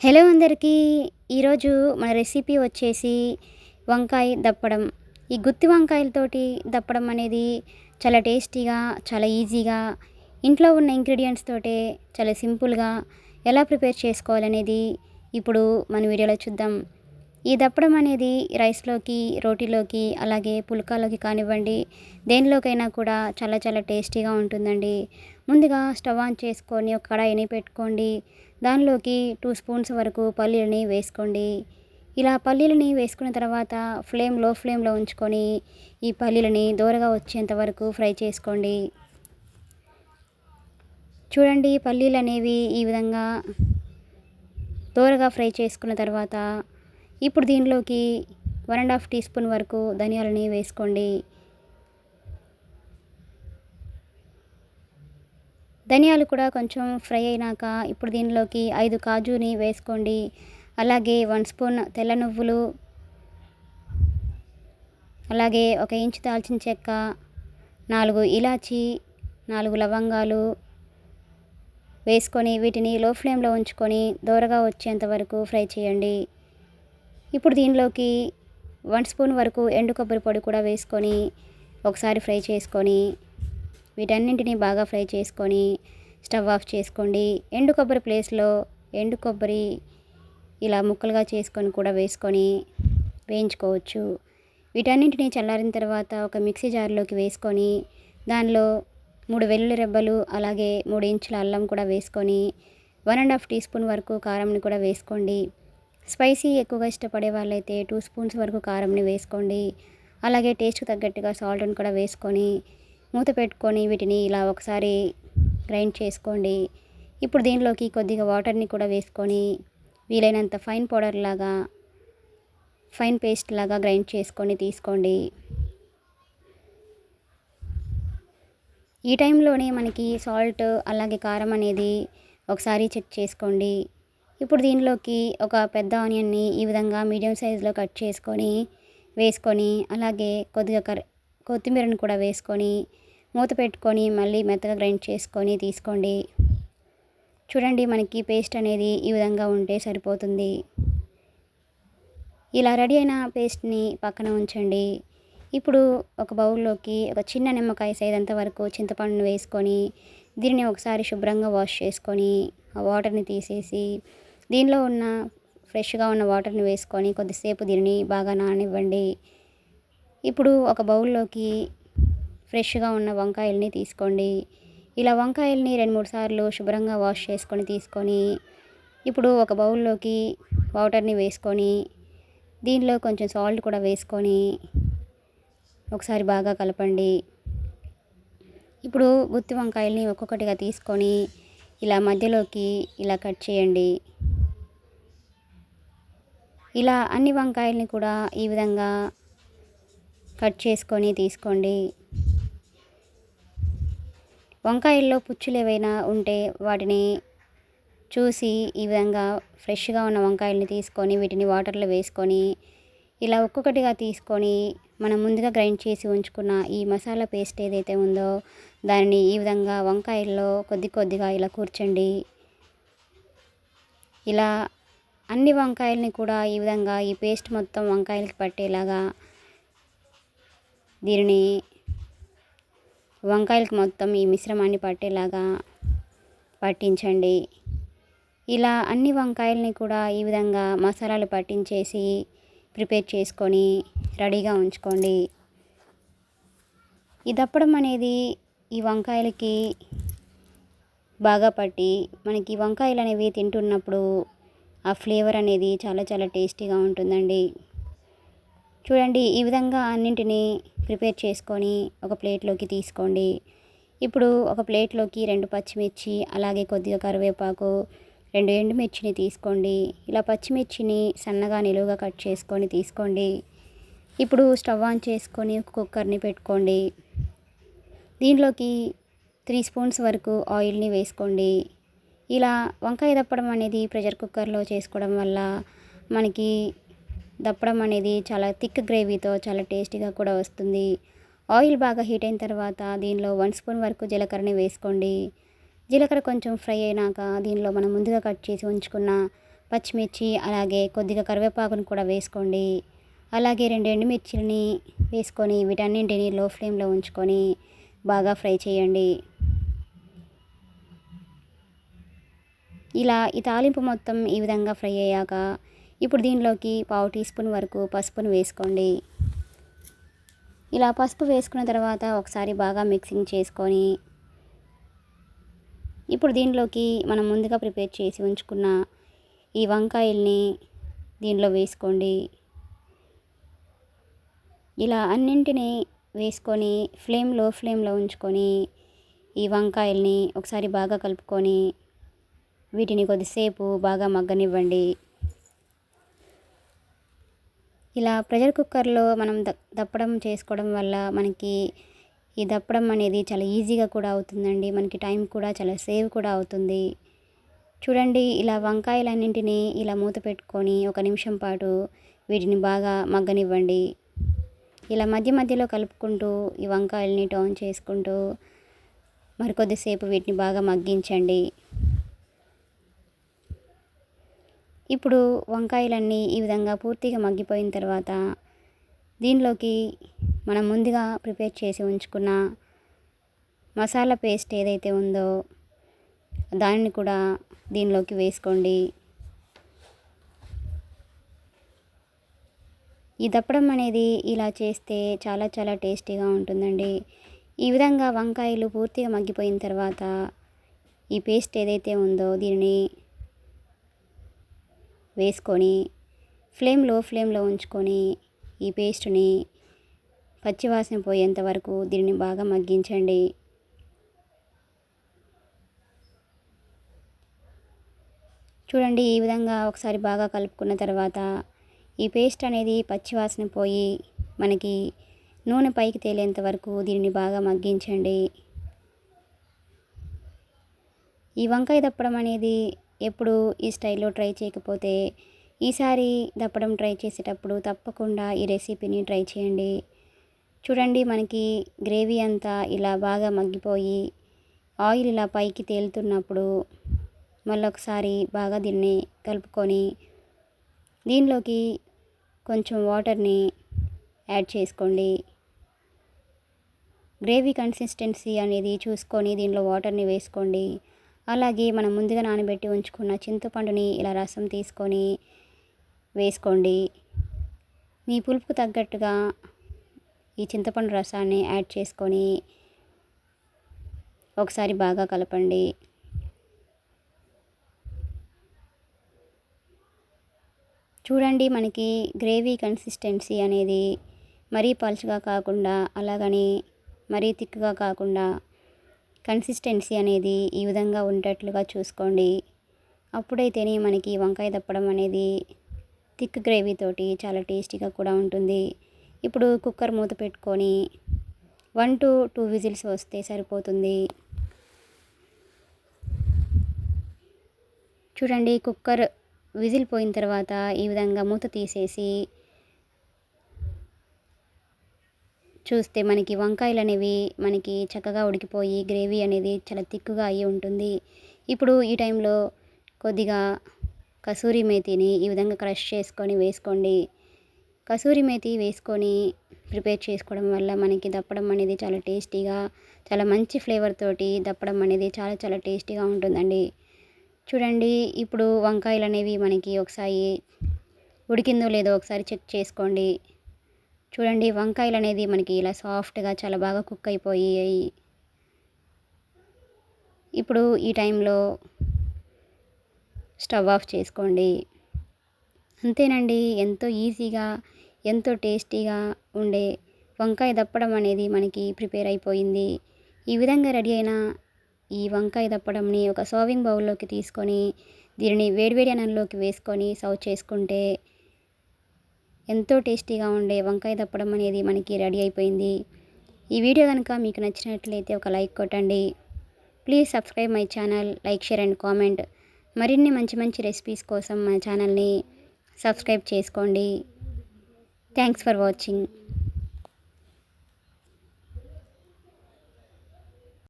Hello అందరికీ. ఈరోజు మన రెసిపీ వచ్చేసి వంకాయ దప్పడం. ఈ గుత్తి వంకాయలతోటి దప్పడం అనేది చాలా టేస్టీగా చాలా ఈజీగా ఇంట్లో ఉన్న ఇంగ్రీడియంట్స్ తోటే చాలా సింపుల్గా ఎలా ప్రిపేర్ చేసుకోవాలనేది ఇప్పుడు మన వీడియోలో చూద్దాం. ఈ దప్పడం అనేది రైస్లోకి రోటీలోకి అలాగే పుల్కాలోకి కానివ్వండి దేనిలోకైనా కూడా చాలా చాలా టేస్టీగా ఉంటుందండి. ముందుగా స్టవ్ ఆన్ చేసుకొని ఒక కడాయిని పెట్టుకోండి దానిలోకి టూ స్పూన్స్ వరకు పల్లీలని వేసుకోండి. ఇలా పల్లీలని వేసుకున్న తర్వాత ఫ్లేమ్లో ఫ్లేమ్లో ఉంచుకొని ఈ పల్లీలని దూరగా వచ్చేంత వరకు ఫ్రై చేసుకోండి. చూడండి పల్లీలు అనేవి ఈ విధంగా దూరగా ఫ్రై చేసుకున్న తర్వాత ఇప్పుడు దీనిలోకి one and half teaspoon వరకు ధనియాలని వేసుకోండి. ధనియాలు కూడా కొంచెం ఫ్రై అయినాక ఇప్పుడు దీనిలోకి ఐదు కాజుని వేసుకోండి. అలాగే వన్ స్పూన్ తెల్ల నువ్వులు అలాగే ఒక ఇంచు దాల్చిన చెక్క నాలుగు ఇలాచి నాలుగు లవంగాలు వేసుకొని వీటిని లో ఫ్లేమ్లో ఉంచుకొని దూరగా వచ్చేంత వరకు ఫ్రై చేయండి. ఇప్పుడు దీనిలోకి వన్ స్పూన్ వరకు ఎండు కొబ్బరి పొడి కూడా వేసుకొని ఒకసారి ఫ్రై చేసుకొని వీటన్నింటినీ బాగా ఫ్రై చేసుకొని స్టవ్ ఆఫ్ చేసుకోండి. ఎండు కొబ్బరి ప్లేస్లో ఎండు కొబ్బరి ఇలా ముక్కలుగా చేసుకొని కూడా వేసుకొని వేయించుకోవచ్చు. వీటన్నింటినీ చల్లారిన తర్వాత ఒక మిక్సీ జార్లోకి వేసుకొని దానిలో మూడు వెల్లుల్లి రెబ్బలు అలాగే మూడు ఇంచుల అల్లం కూడా వేసుకొని one and half teaspoon వరకు కారంని కూడా వేసుకోండి. స్పైసీ ఎక్కువగా ఇష్టపడే వాళ్ళైతే టూ స్పూన్స్ వరకు కారంని వేసుకోండి. అలాగే టేస్ట్కి తగ్గట్టుగా సాల్ట్ని కూడా వేసుకొని మూత పెట్టుకొని వీటిని ఇలా ఒకసారి గ్రైండ్ చేసుకోండి. ఇప్పుడు దీనిలోకి కొద్దిగా వాటర్ని కూడా వేసుకొని వీలైనంత ఫైన్ పౌడర్ లాగా ఫైన్ పేస్ట్ లాగా గ్రైండ్ చేసుకొని తీసుకోండి. ఈ టైంలోనే మనకి సాల్ట్ అలాగే కారం అనేది ఒకసారి చెక్ చేసుకోండి. ఇప్పుడు దీనిలోకి ఒక పెద్ద ఆనియన్ని ఈ విధంగా మీడియం సైజులో కట్ చేసుకొని వేసుకొని అలాగే కొద్దిగా కర్ కొత్తిమీరను కూడా వేసుకొని మూత పెట్టుకొని మళ్ళీ మెత్తగా గ్రైండ్ చేసుకొని తీసుకోండి. చూడండి మనకి పేస్ట్ అనేది ఈ విధంగా ఉంటే సరిపోతుంది. ఇలా రెడీ అయిన పేస్ట్ని పక్కన ఉంచండి. ఇప్పుడు ఒక బౌల్లోకి ఒక చిన్న నిమ్మకాయ సైజంత వరకు చింతపండును వేసుకొని దీనిని ఒకసారి శుభ్రంగా వాష్ చేసుకొని ఆ వాటర్ని తీసేసి దీనిలో ఉన్న ఫ్రెష్గా ఉన్న వాటర్ని వేసుకొని కొద్దిసేపు దీనిని బాగా నానివ్వండి ఇప్పుడు ఒక బౌల్లోకి ఫ్రెష్గా ఉన్న వంకాయల్ని తీసుకోండి. ఇలా వంకాయల్ని రెండు మూడు సార్లు శుభ్రంగా వాష్ చేసుకొని తీసుకొని ఇప్పుడు ఒక బౌల్లోకి వాటర్ని వేసుకొని దీనిలో కొంచెం సాల్ట్ కూడా వేసుకొని ఒకసారి బాగా కలపండి. ఇప్పుడు గుత్తి వంకాయల్ని ఒక్కొక్కటిగా తీసుకొని ఇలా మధ్యలోకి ఇలా కట్ చేయండి. ఇలా అన్ని వంకాయల్ని కూడా ఈ విధంగా కట్ చేసుకొని తీసుకోండి. వంకాయల్లో పుచ్చులు ఏవైనా ఉంటే వాటిని చూసి ఈ విధంగా ఫ్రెష్గా ఉన్న వంకాయల్ని తీసుకొని వీటిని వాటర్లో వేసుకొని ఇలా ఒక్కొక్కటిగా తీసుకొని మనం ముందుగా గ్రైండ్ చేసి ఉంచుకున్న ఈ మసాలా పేస్ట్ ఏదైతే ఉందో దానిని ఈ విధంగా వంకాయల్లో కొద్ది కొద్దిగా ఇలా కూర్చండి. ఇలా అన్ని వంకాయల్ని కూడా ఈ విధంగా ఈ పేస్ట్ మొత్తం వంకాయలకి పట్టేలాగా దీనిని వంకాయలకి మొత్తం ఈ మిశ్రమాన్ని పట్టేలాగా పట్టించండి. ఇలా అన్ని వంకాయల్ని కూడా ఈ విధంగా మసాలాలు పట్టించేసి ప్రిపేర్ చేసుకొని రెడీగా ఉంచుకోండి. ఈ దప్పడం అనేది ఈ వంకాయలకి బాగా పట్టి మనకి వంకాయలు అనేవి తింటున్నప్పుడు ఆ ఫ్లేవర్ అనేది చాలా చాలా టేస్టీగా ఉంటుందండి. చూడండి ఈ విధంగా అన్నింటినీ ప్రిపేర్ చేసుకొని ఒక ప్లేట్లోకి తీసుకోండి. ఇప్పుడు ఒక ప్లేట్లోకి రెండు పచ్చిమిర్చి అలాగే కొద్దిగా కరివేపాకు రెండు ఎండుమిర్చిని తీసుకోండి. ఇలా పచ్చిమిర్చిని సన్నగా నిలువుగా కట్ చేసుకొని తీసుకోండి. ఇప్పుడు స్టవ్ ఆన్ చేసుకొని కుక్కర్ని పెట్టుకోండి. దీనిలోకి త్రీ స్పూన్స్ వరకు ఆయిల్ని వేసుకోండి. ఇలా వంకాయ దప్పడం అనేది ప్రెషర్ కుక్కర్లో చేసుకోవడం వల్ల మనకి దప్పడం అనేది చాలా థిక్ గ్రేవీతో చాలా టేస్టీగా కూడా వస్తుంది. ఆయిల్ బాగా హీట్ అయిన తర్వాత దీనిలో వన్ స్పూన్ వరకు జీలకర్రని వేసుకోండి. జీలకర్ర కొంచెం ఫ్రై అయినాక దీనిలో మనం ముందుగా కట్ చేసి ఉంచుకున్న పచ్చిమిర్చి అలాగే కొద్దిగా కరివేపాకును కూడా వేసుకోండి. అలాగే రెండు ఎండుమిర్చిని వేసుకొని వీటన్నింటిని లో ఫ్లేమ్లో ఉంచుకొని బాగా ఫ్రై చేయండి. ఇలా ఈ తాలింపు మొత్తం ఈ విధంగా ఫ్రై అయ్యాక ఇప్పుడు దీనిలోకి పావు టీ స్పూన్ వరకు పసుపును వేసుకోండి. ఇలా పసుపు వేసుకున్న తర్వాత ఒకసారి బాగా మిక్సింగ్ చేసుకొని ఇప్పుడు దీనిలోకి మనం ముందుగా ప్రిపేర్ చేసి ఉంచుకున్న ఈ వంకాయల్ని దీనిలో వేసుకోండి. ఇలా అన్నింటినీ వేసుకొని ఫ్లేమ్లో ఫ్లేమ్లో ఉంచుకొని ఈ వంకాయల్ని ఒకసారి బాగా కలుపుకొని వీటిని కొద్దిసేపు బాగా మగ్గనివ్వండి. ఇలా ప్రెషర్ కుక్కర్లో మనం ద దప్పడం చేసుకోవడం వల్ల మనకి ఈ దప్పడం అనేది చాలా ఈజీగా కూడా అవుతుందండి. మనకి టైం కూడా చాలా సేవ్ కూడా అవుతుంది. చూడండి ఇలా వంకాయలన్నింటినీ ఇలా మూత పెట్టుకొని ఒక నిమిషం పాటు వీటిని బాగా మగ్గనివ్వండి. ఇలా మధ్య మధ్యలో కలుపుకుంటూ ఈ వంకాయల్ని టౌన్ చేసుకుంటూ మరికొద్దిసేపు వీటిని బాగా మగ్గించండి. ఇప్పుడు వంకాయలన్నీ ఈ విధంగా పూర్తిగా మగ్గిపోయిన తర్వాత దీనిలోకి మనం ముందుగా ప్రిపేర్ చేసి ఉంచుకున్న మసాలా పేస్ట్ ఏదైతే ఉందో దానిని కూడా దీనిలోకి వేసుకోండి. ఈ దప్పడం అనేది ఇలా చేస్తే చాలా చాలా టేస్టీగా ఉంటుందండి. ఈ విధంగా వంకాయలు పూర్తిగా మగ్గిపోయిన తర్వాత ఈ పేస్ట్ ఏదైతే ఉందో దీనిని వేసుకొని ఫ్లేమ్లో ఫ్లేమ్లో ఉంచుకొని ఈ పేస్ట్ని పచ్చివాసన పోయేంత వరకు దీనిని బాగా మగ్గించండి. చూడండి ఈ విధంగా ఒకసారి బాగా కలుపుకున్న తర్వాత ఈ పేస్ట్ అనేది పచ్చివాసన పోయి మనకి నూనె పైకి తేలేంత వరకు దీనిని బాగా మగ్గించండి. ఈ వంకాయ దప్పడం అనేది ఎప్పుడు ఈ స్టైల్లో ట్రై చేయకపోతే ఈసారి దప్పడం ట్రై చేసేటప్పుడు తప్పకుండా ఈ రెసిపీని ట్రై చేయండి. చూడండి మనకి గ్రేవీ అంతా ఇలా బాగా మగ్గిపోయి ఆయిల్ ఇలా పైకి తేలుతున్నప్పుడు మళ్ళొకసారి బాగా దీన్ని కలుపుకొని దీనిలోకి కొంచెం వాటర్ని యాడ్ చేసుకోండి. గ్రేవీ కన్సిస్టెన్సీ అనేది చూసుకొని దీనిలో వాటర్ని వేసుకోండి. అలాగే మనం ముందుగా నానబెట్టి ఉంచుకున్న చింతపండుని ఇలా రసం తీసుకొని వేసుకోండి. మీ పులుపుకు తగ్గట్టుగా ఈ చింతపండు రసాన్ని యాడ్ చేసుకొని ఒకసారి బాగా కలపండి. చూడండి మనకి గ్రేవీ కన్సిస్టెన్సీ అనేది మరీ పలుచగా కాకుండా అలాగని మరీ తిక్కుగా కాకుండా కన్సిస్టెన్సీ అనేది ఈ విధంగా ఉండేట్లుగా చూసుకోండి. అప్పుడైతేనే మనకి వంకాయ దప్పడం అనేది థిక్ గ్రేవీ తోటి చాలా టేస్టీగా కూడా ఉంటుంది. ఇప్పుడు కుక్కర్ మూత పెట్టుకొని వన్ టు టూ విజిల్స్ వస్తే సరిపోతుంది. చూడండి కుక్కర్ విజిల్ పోయిన తర్వాత ఈ విధంగా మూత తీసేసి చూస్తే మనకి వంకాయలు అనేవి మనకి చక్కగా ఉడికిపోయి గ్రేవీ అనేది చాలా తిక్కుగా అయ్యి ఉంటుంది. ఇప్పుడు ఈ టైంలో కొద్దిగా కసూరి మేతిని ఈ విధంగా క్రష్ చేసుకొని వేసుకోండి. కసూరి మేతి వేసుకొని ప్రిపేర్ చేసుకోవడం వల్ల మనకి దప్పడం అనేది చాలా టేస్టీగా చాలా మంచి ఫ్లేవర్ తోటి దప్పడం అనేది చాలా చాలా టేస్టీగా ఉంటుందండి. చూడండి ఇప్పుడు వంకాయలు అనేవి మనకి ఒకసారి ఉడికిందో లేదో ఒకసారి చెక్ చేసుకోండి. చూడండి వంకాయలు అనేది మనకి ఇలా సాఫ్ట్గా చాలా బాగా కుక్ అయిపోయాయి. ఇప్పుడు ఈ టైంలో స్టవ్ ఆఫ్ చేసుకోండి. అంతేనండి ఎంతో ఈజీగా ఎంతో టేస్టీగా ఉండే వంకాయ దప్పడం అనేది మనకి ప్రిపేర్ అయిపోయింది. ఈ విధంగా రెడీ అయిన ఈ వంకాయ దప్పడంని ఒక సర్వింగ్ బౌల్లోకి తీసుకొని దీనిని వేడివేడి అన్నంలోకి వేసుకొని సర్వ్ చేసుకుంటే ఎంతో టేస్టీగా ఉండే వంకాయ దప్పడం అనేది మనకి రెడీ అయిపోయింది. ఈ వీడియో కనుక మీకు నచ్చినట్లయితే ఒక లైక్ కొట్టండి. Please subscribe my channel like share and comment. మరిన్ని మంచి మంచి రెసిపీస్ కోసం మా ఛానల్ని సబ్స్క్రైబ్ చేసుకోండి. Thanks for watching.